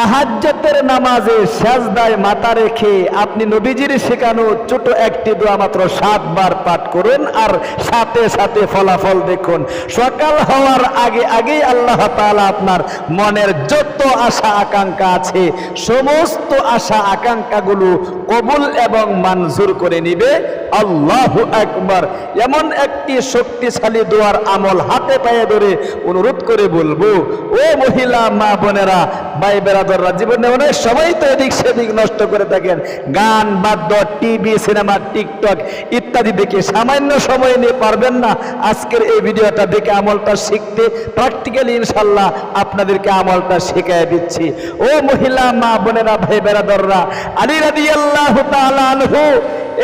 তাহাজ্জতের নামাজে সাজদায় মাথা রেখে আপনি নবীজির শেখানো ছোট একটি দোয়া মাত্র সাতবার পাঠ করুন আর সাথে সাথে ফলাফল দেখুন। সকাল হওয়ার আগে আগেই আল্লাহ তাআলা আপনার মনের যত আশা আকাঙ্ক্ষা আছে, সমস্ত আশা আকাঙ্ক্ষাগুলো কবুল এবং মঞ্জুর করে নিবে। আল্লাহ একবার এমন একটি শক্তিশালী দোয়ার আমল হাতে পায়ে ধরে অনুরোধ করে বলব, ও মহিলা, মা বোনেরা, ভাই বেড়াদররা জীবনে অনেক সময় তো এদিক সেদিক নষ্ট করে থাকেন। গান, বাদ্য, টিভি, সিনেমা, টিকটক ইত্যাদি দেখে সামান্য সময় নিয়ে পারবেন না। আজকের এই ভিডিওটা দেখে আমলটা শিখতে প্র্যাকটিক্যালি ইনশাল্লাহ আপনাদেরকে আমলটা শিখিয়ে দিচ্ছি। ও মহিলা, মা বোনেরা, ভাই বেড়াদররা আলী রাদি আল্লাহ আনহু,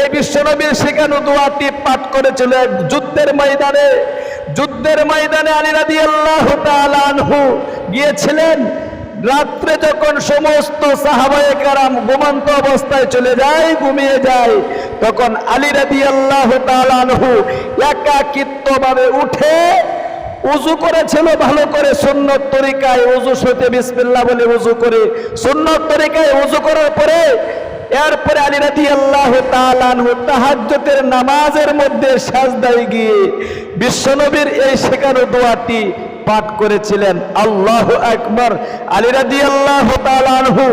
এই বিশ্বনবীর শেখানো দোয়াটি পাঠ করেছিল যুদ্ধের ময়দানে। যুদ্ধের ময়দানে আলী রাদি আল্লাহ আনহু গিয়েছিলেন। রাত্রে যখন সমস্ত সাহাবায়ে কারাম ঘুমন্ত অবস্থায় চলে যায়, ঘুমিয়ে যায়, তখন আলী রাদি আল্লাহ আনহু একাকিত্বভাবে উঠে উজু করেছিল, ভালো করে সুন্নত তরিকায় উজু সইতে বিসমিল্লাহ বলে উজু করে, সুন্নত তরিকায় উজু করার পরে এরপরে আলী রাতি আল্লাহ তাহাজ্যতের নামাজের মধ্যে সাজদায় গিয়ে বিশ্বনবীর এই শেখানো দোয়াটি পাঠ করেছিলেন। আল্লাহ আকবর। আলী রাদি আল্লাহ তালানহু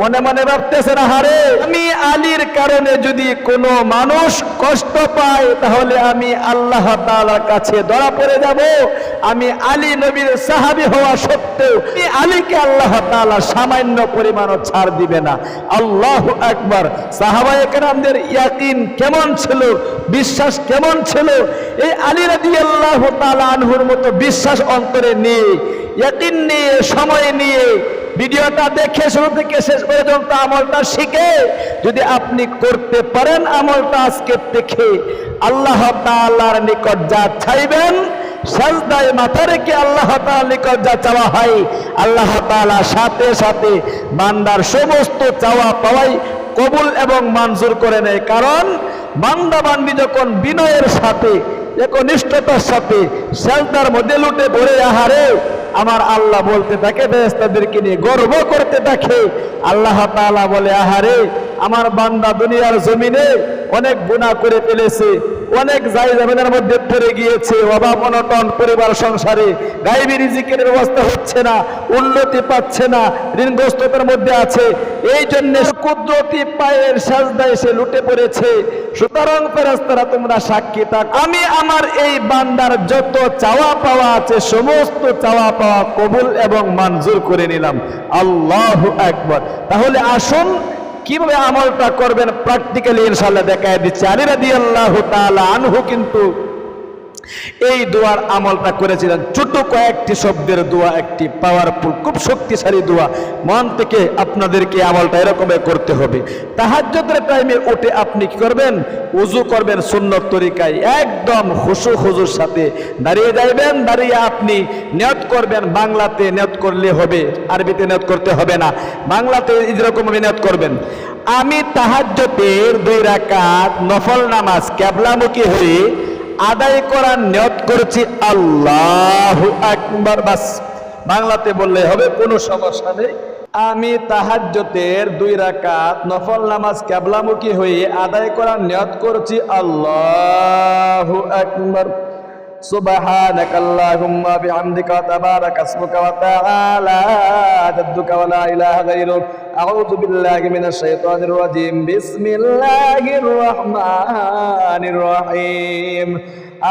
মনে মনে ভাবতেছেন হারে আমি আলীর কারণে যদি কোনো মানুষ কষ্ট পায়, তাহলে আমি আল্লাহ তাআলার কাছে ধরা পড়ে যাব। আমি আলী নবীর সাহাবী হওয়া সত্ত্বেও আলীকে আল্লাহ তাআলা সামান্য পরিমাণও ছাড় দিবে না। আল্লাহ আকবার। সাহাবা একরামদের ইয়াকিন কেমন ছিল? বিশ্বাস কেমন ছিল? এই আলী আল্লাহ তালা আনহুর মতো বিশ্বাস অন্তরে নিয়ে ইয়াকিন নিয়ে, সময় নিয়ে, ভিডিওটা দেখে শুরু থেকে শেষ পর্যন্ত আমলটা শিখে যদি আপনি করতে পারেন আমলটা আজকে দেখে আল্লাহ তাআলার নিকট যা চাইবেন, সাজদায় মাথা রেখে আল্লাহ তাআলার নিকট যা চাওয়া হয়, আল্লাহ তাআলা সাথে সাথে বান্দার সমস্ত চাওয়া পাওয়াই কবুল এবং মঞ্জুর করে নেয়। কারণ বান্দা বান্দি যখন বিনয়ের সাথে একনিষ্ঠতার সাথে সেলতার মধ্যে লুটে পড়ে, আহারে, আমার আল্লাহ বলতে থাকে তাদেরকে নিয়ে গর্ব করতে থাকে। আল্লাহ তাআলা বলে, আহারে, আমার বান্দা দুনিয়ার জমিনে অনেক গুণা করে ফেলেছে। অনেক জামিনের মধ্যে পড়ে গিয়েছে, অভাব অনটন, পরিবার, সংসারে। গাইবি রিজিকের ব্যবস্থা হচ্ছে না, উন্নতি পাচ্ছে না, ঋণগ্রস্ততার মধ্যে আছে। এই জন্য কুদরতি পায়ের সাজদায় সে লুটে পড়েছে। সুতরাং ফেরেশতারা, তোমরা সাক্ষী থাক। আমি আমার এই বান্দার যত চাওয়া পাওয়া আছে, সমস্ত চাওয়া পাওয়া কবুল এবং মঞ্জুর করে নিলাম। আল্লাহ একবার তাহলে আসুন কীভাবে আমলটা করবেন প্র্যাকটিক্যালি ইনশাল্লাহ দেখায় দিচ্ছে। আলী রাদি আল্লাহ আনহু কিন্তু এই দোয়ার আমলটা করেছিলেন। ছোট কয়েকটি শব্দের দোয়া, একটি পাওয়ারফুল খুব শক্তিশালী দোয়া। মন থেকে আপনাদেরকে আমলটা এরকমই করতে হবে। তাহাজ্জুদের টাইমে উঠে আপনি কি করবেন? উজু করবেন সুন্নত তরিকায়। একদম খুশু খুজুর সাথে দাঁড়িয়ে যাইবেন, দাঁড়িয়ে আপনি নিয়ত করবেন। বাংলাতে নিয়ত করলে হবে, আরবিতে নিয়ত করতে হবে না। বাংলাতে এরকম নিয়ত করবেন। আমি তাহাজ্জতের দুই রাকাত নফল নামাজ ক্যাবলামুখী হয়ে আদায় করার নিয়ত করেছি, আল্লাহ একবার বাস। বাংলাতে বললে হবে, কোনো সমস্যা নেই। আমি তাহাজ্যতের দুই রাকাত নফল নামাজ ক্যাবলামুখী হয়ে আদায় করার নিয়ত করছি, আল্লাহ আকবার। سبحانك اللهم بحمدك وتبارك اسمك وتعالى جدك ولا إله غيرك أعوذ بالله من الشيطان الرجيم. بسم الله الرحمن الرحيم.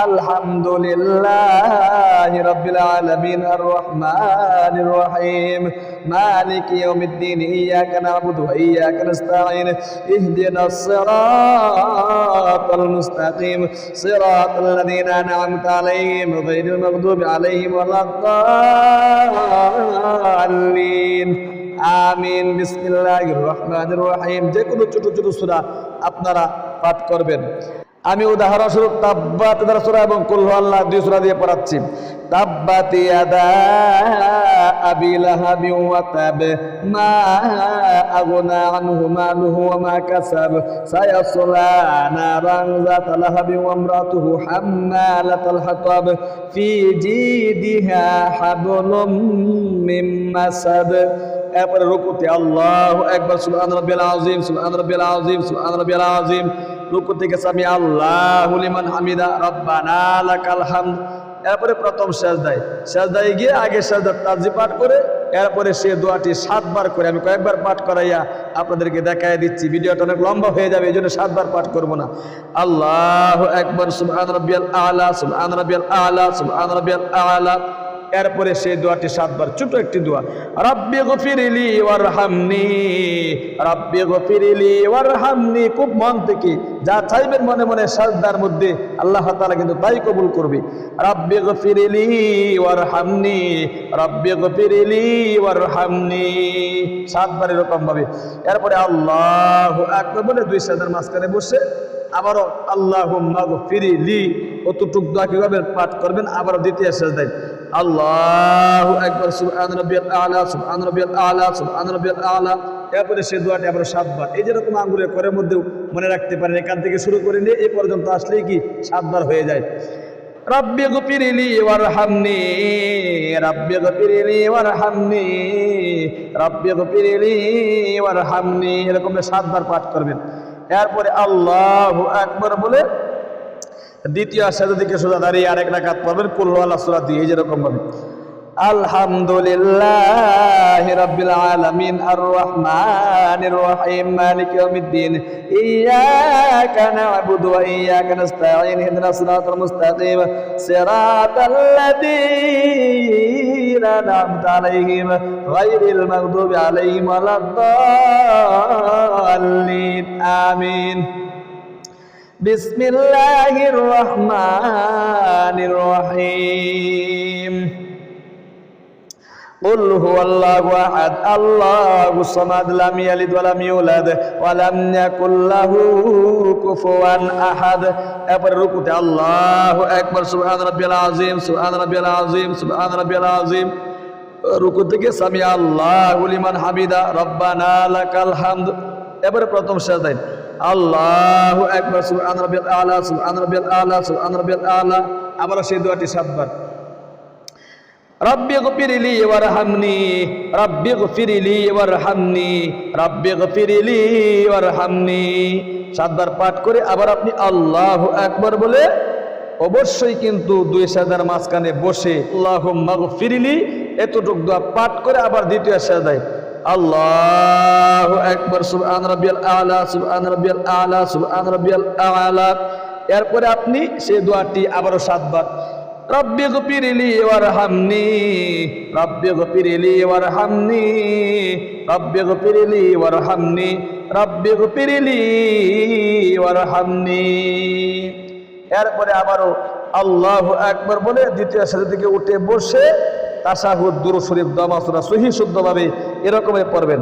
الحمد لله رب العالمين الرحمن الرحيم مالك يوم الدين إياك نعبد وإياك نستعين اهدنا الصراط المستقيم صراط الذين أنعمت عليهم غير المغضوب عليهم ولا الضالين আমিন বিসমিল্লাহির রহমানির রহিম যে কোনো ছোট ছোট সূরা আপনারা পাঠ করবেন আমি উদাহরণস্বরূপ, তাব্বাত সূরা এবং কুল আল্লাহ দুই সূরা দিয়ে পড়াচ্ছি। তাব্বাত ইয়াদা আবি লাহাবি ওয়া তাব, মা আগনা আনহু মালুহু ওয়া মা কাসাব, সায়াসলা নারান যাত লাহাবি ওয়া ইমরাতুহু হাম্মালাতাল হাতাব, ফি জিদিহা হাবলুম মিন মাসাদ এরপরে রুকুতে আল্লাহ একবার সুবহান রাব্বিয়াল আযীম সুবহান রাব্বিয়াল আযীম সুবহান রাব্বিয়াল আযীম। রুকু থেকে সামি আল্লাহ লিমান হামিদা, রব্বানা লাকাল হামদ। এরপরে প্রথম সেজদায়। সেজদায় গিয়ে আগে সেজদার তাজি পাঠ করে, এরপরে সে দোয়াটি সাতবার করে। আমি কয়েকবার পাঠ করাইয়া আপনাদেরকে দেখাই দিচ্ছি। ভিডিওটা অনেক লম্বা হয়ে যাবে, এই জন্য সাতবার পাঠ করব না। আল্লাহ একবার সুবহান রাব্বিয়াল আলা, সুবহান রাব্বিয়াল আলা, সুবহান রাব্বিয়াল আলা। এরপরে সেই দোয়াটি সাতবার, ছোট একটি দোয়া। রাব্বি গফিরিলি ওয়ারহামনি, রাব্বি গফিরিলি ওয়ারহামনি, খুব মন থেকে, যা চাইবেন মনে মনে সাজদার মধ্যে আল্লাহ তাআলা কিন্তু তাই কবুল করবে। রাব্বি গফিরিলি ওয়ারহামনি, রাব্বি গফিরিলি ওয়ারহামনি, সাতবার এরকম ভাবে। এরপরে আল্লাহ আকবার বলে দুই সাজার মাঝখানে বসে আবারও আল্লাহ ফিরিলি অতটুক দোয়া কীভাবে পাঠ করবেন? আবারও দ্বিতীয় শেষ দেয় আল্লাহ একবার সুবহান রাব্বিয়াল আলা, সুবহান রাব্বিয়াল আলা, সুবহান রাব্বিয়াল আলা। এরপরে সে দোয়াটি আবার সাতবার। এই যেরকম আঙ্গুরের করের মধ্যেও মনে রাখতে পারেন, এখান থেকে শুরু করে নিয়ে এই পর্যন্ত আসলেই কি সাতবার হয়ে যায়। রাব্বি গফিরিলি ওয়ারহামনি, রাব্বি গফিরিলি ওয়ারহামনি, রাব্বি গফিরিলি ওয়ারহামনি। এরকম সাতবার পাঠ করবেন। এরপরে আল্লাহ আকবার বলে দ্বিতীয় সাজা দিকে সোজা দাঁড়িয়ে আরেক রাকাত পড়বেন কুল্লু আল্লাহ সুরা দিয়ে যেরকম ভাবে। আলহামদুলিল্লাহ রাব্বিল আলামিন আর রহমানির রহিম, মালিক ইয়াউমিদ্দিন ইয়াকা না'বুদু ওয়া ইয়াকা নাস্তাঈন, ইহদিনাস সিরাতাল মুস্তাকিম, সিরাতাল লাযীনা আন'আমতা আলাইহিম, গায়রিল মাগদুবি আলাইহিম ওয়ালাদ-দাল্লিন, আমিন। بسم الله الرحمن الرحيم قل هو الله احد الله الصمد لم يلد ولم يولد ولم يكن له كفوا احد এরপরে রুকুতে আল্লাহ একবার সুবহান রাব্বিয়াল আযীম সুবহান রাব্বিয়াল আযীম সুবহান রাব্বিয়াল আযীম রুকু থেকে সামি আল্লাহু লিমান হামিদা রব্বানা লাকাল হামদ এবারে প্রথম সাজদায় আল্লাহ একবার সুবহান রাব্বিয়াল আলা, সুবহান রাব্বিয়াল আলা, সুবহান রাব্বিয়াল আলা। আবার সেই দোয়াটি সাতবার। রব্বি গফিরিলি ওয়ারহামনি, রব্বি গফিরিলি ওয়ারহামনি, রব্বি গফিরিলি ওয়ারহামনি। সাতবার পাঠ করে আবার আপনি আল্লাহু আকবার বলে অবশ্যই কিন্তু দুই সাজার মাঝখানে বসে আল্লাহ মাগফিরিলি এতটুক দোয়া পাঠ করে আবার দ্বিতীয় সাজায় আল্লাহ একবার সুবহান রাব্বিয়াল আলা সুবহান রাব্বিয়াল আলা সুবহান রাব্বিয়াল আলা এরপরে আপনি সেই দোয়াটি আবারও সাতবার, রব্বি গফিরিলি ওয়ারহামনি, রব্বি গফিরিলি ওয়ারহামনি, রব্বি গফিরিলি ওয়ারহামনি, রব্বি গফিরিলি ওয়ারহামনি। এরপরে আবারও আল্লাহ একবার বলে দ্বিতীয় সাথে থেকে উঠে বসে তাসাহুদ দুরু শরীফ দমাসুরা সহি শুদ্ধভাবে এরকমই পড়বেন।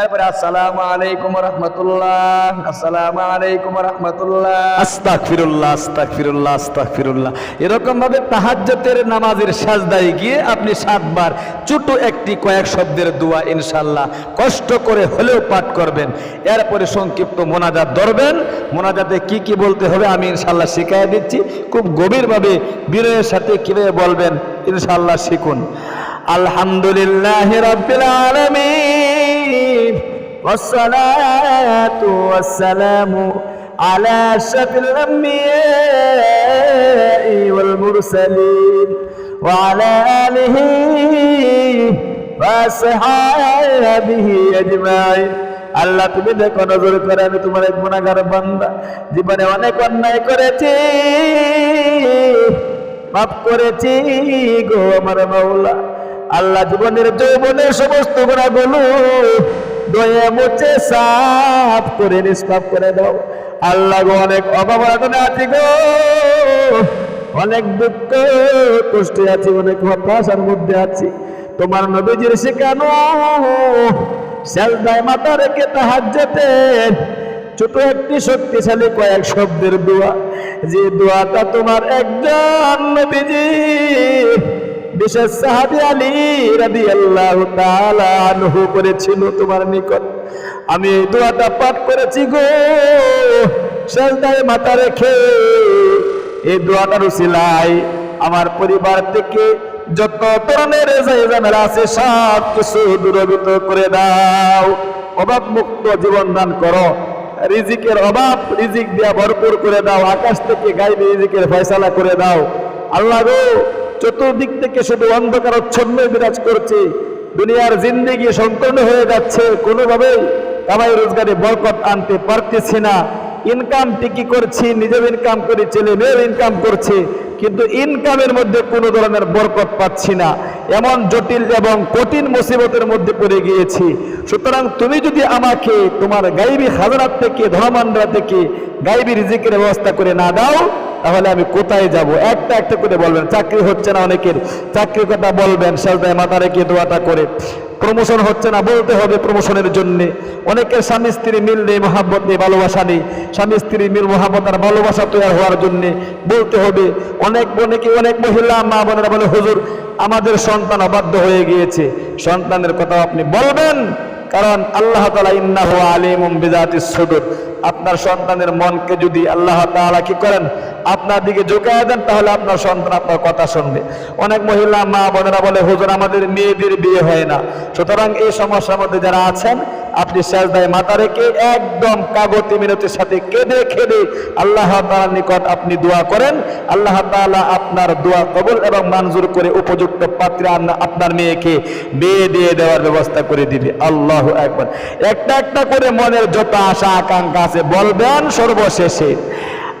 এরপরে আসসালামু আলাইকুম রহমতুল্লাহ, আসসালামু আলাইকুম রহমতুল্লাহ। আস্তাগফিরুল্লাহ আস্তাগফিরুল্লাহ আস্তাগফিরুল্লাহ। এরকম ভাবে তাহাজ্জুদের নামাজের সাজদায় গিয়ে আপনি সাতবার ছোট একটি কয়েক শব্দের দোয়া ইনশাল্লাহ কষ্ট করে হলেও পাঠ করবেন। এরপরে সংক্ষিপ্ত মোনাজাত ধরবেন। মোনাজাতে কি কি বলতে হবে আমি ইনশাল্লাহ শিখাই দিচ্ছি। খুব গভীরভাবে বিনয়ের সাথে কীভাবে বলবেন ইনশাল্লাহ শিখুন। আলহামদুলিল্লাহ রাব্বিল আলামিন। والصلاة والسلام على أشرف الأنبياء والمرسلين وعلى آله وصحابه أجمعين আল্লাহ তুমি দেখো নজর করে আমি তোমার এক গুণাগার বান্দা জীবনে অনেক অন্যায় করেছি মাফ করেছি গো আমার মাওলা আল্লাহ জীবনের যৌবনের সমস্ত গুণাগুলো দয়া মুছে সাফ করে, নিষ্পাপ করে দাও। আল্লাহ গো, অনেক অভাব আছি গো। অনেক দুঃখ কষ্টে আছি, অনেক হতাশার মধ্যে আছি। তোমার নবীজির শেখানো সেলদায় মাথা রেখে তাহাজ্জতে ছোট একটি শক্তিশালী কয়েক শব্দের দোয়া। যে দোয়াটা তোমার একজন নবীজি বিশেষ সাহাবি আলী রাদি আল্লাহ আনহু করেছিল তোমার নিকট, আমি এই দোয়াটা পাঠ করেছি গো। সেলদায় মাথা রেখে এই দোয়াটার উসিলাই আমার পরিবার থেকে যত ধরনের ঝামেলা আছে, সব কিছু দূরীভূত করে দাও। অভাব মুক্ত জীবন দান করো। রিজিকের অভাব রিজিক দিয়া ভরপুর করে দাও। আকাশ থেকে গাইবে রিজিকের ফয়সালা করে দাও। আল্লাহ গো চতুর্দিক থেকে শুধু অন্ধকার ছন্ন বিরাজ করছে। দুনিয়ার জিন্দিগি সম্পূর্ণ হয়ে যাচ্ছে। কোনোভাবেই কামাই রোজগারে বরকত আনতে পারতেছি না। ইনকাম ঠিকই করছি নিজের ইনকাম করি ছেলে মেয়ের ইনকাম করছে, কিন্তু ইনকামের মধ্যে কোনো ধরনের বরকত পাচ্ছি না। এমন জটিল এবং কঠিন মুসিবতের মধ্যে পড়ে গিয়েছি। সুতরাং তুমি যদি আমাকে তোমার গাইবী হাজারাত থেকে ধর্মান্ডা থেকে গাইবী রিজিকের ব্যবস্থা করে না দাও তাহলে আমি কোথায় যাব? একটা একটা করে বলবেন, চাকরি হচ্ছে না অনেকের। চাকরির কথা বলবেন সাজদায় মাথা রেখে দোয়াটা করে। প্রমোশন হচ্ছে না, বলতে হবে প্রমোশনের জন্য। অনেকের স্বামী স্ত্রী মিল নেই, মহাব্বত নেই, ভালোবাসা নেই। স্বামী স্ত্রী মিল, মহাব্বত আর ভালোবাসা তৈরি হওয়ার জন্য বলতে হবে। অনেক অনেকে অনেক মহিলা মা বোনেরা বলে, হুজুর, আমাদের সন্তান অবাধ্য হয়ে গিয়েছে। সন্তানের কথা আপনি বলবেন, কারণ আল্লাহ তালা ইন্নাহ বিজাতি সুদুর। আপনার সন্তানের মনকে যদি আল্লাহ তাআলা কি করেন? আপনার দিকে ঝুঁকায় দেন, তাহলে আপনার সন্তান আপনার কথা শুনবে। অনেক মহিলা মা বোনেরা বলে, হুজুর, আমাদের মেয়েদের বিয়ে হয় না। সুতরাং এই সমস্যার মধ্যে যারা আছেন, আপনি সেজদায় মাথা রেখে একদম কাগতি মিনতির সাথে কেঁদে খেদে আল্লাহ তাআলার নিকট আপনি দোয়া করেন। আল্লাহ তাআলা আপনার দোয়া কবুল এবং মঞ্জুর করে উপযুক্ত পাত্রে আপনার মেয়েকে বিয়ে দিয়ে দেওয়ার ব্যবস্থা করে দিবে। আল্লাহ একবার একটা একটা করে মনের যত আশা, আকাঙ্ক্ষা আছে, বলবেন সর্বশেষে।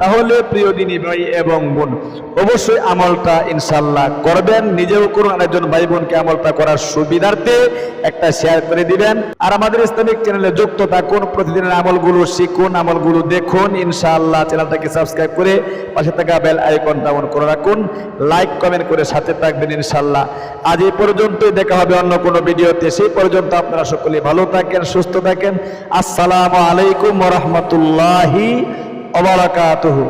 তাহলে প্রিয় দিনী ভাই এবং বোন, অবশ্যই আমলটা ইনশাল্লাহ করবেন। নিজেও করুন একজন ভাই বোনকে আমলটা করার সুবিধার্থে একটা শেয়ার করে দিবেন। আর আমাদের ইসলামিক চ্যানেলে যুক্ত থাকুন, প্রতিদিনের আমলগুলো শিখুন, আমলগুলো দেখুন। ইনশাআল্লাহ চ্যানেলটাকে সাবস্ক্রাইব করে পাশে থাকা বেল আইকনটা অন করে রাখুন। লাইক কমেন্ট করে সাথে থাকবেন ইনশাল্লাহ আজ এই পর্যন্তই, দেখা হবে অন্য কোনো ভিডিওতে। সেই পর্যন্ত আপনারা সকলে ভালো থাকেন, সুস্থ থাকেন। আসসালামু আলাইকুম রাহমাতুল্লাহি ওয়া বারাকাতুহু